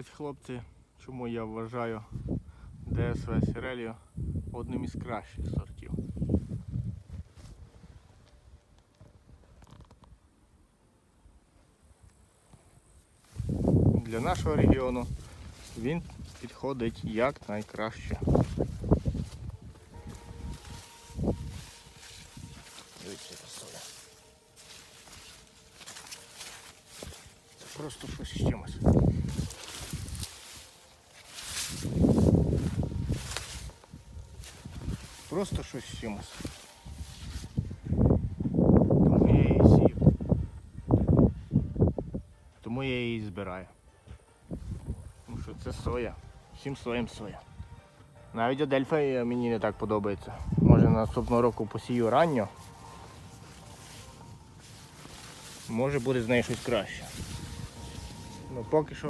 Ось хлопці, чому я вважаю ДСВ Сіреліо одним із кращих сортів. Для нашого регіону він підходить як найкраще. Дивіться. Це просто щось з чимось. Просто щось з чимось. Тому я її сів. Тому я її збираю. Тому що це соя. Всім соям соя. Навіть Адельфа мені не так подобається. Може наступного року посію ранньо. Може буде з нею щось краще. Ну поки що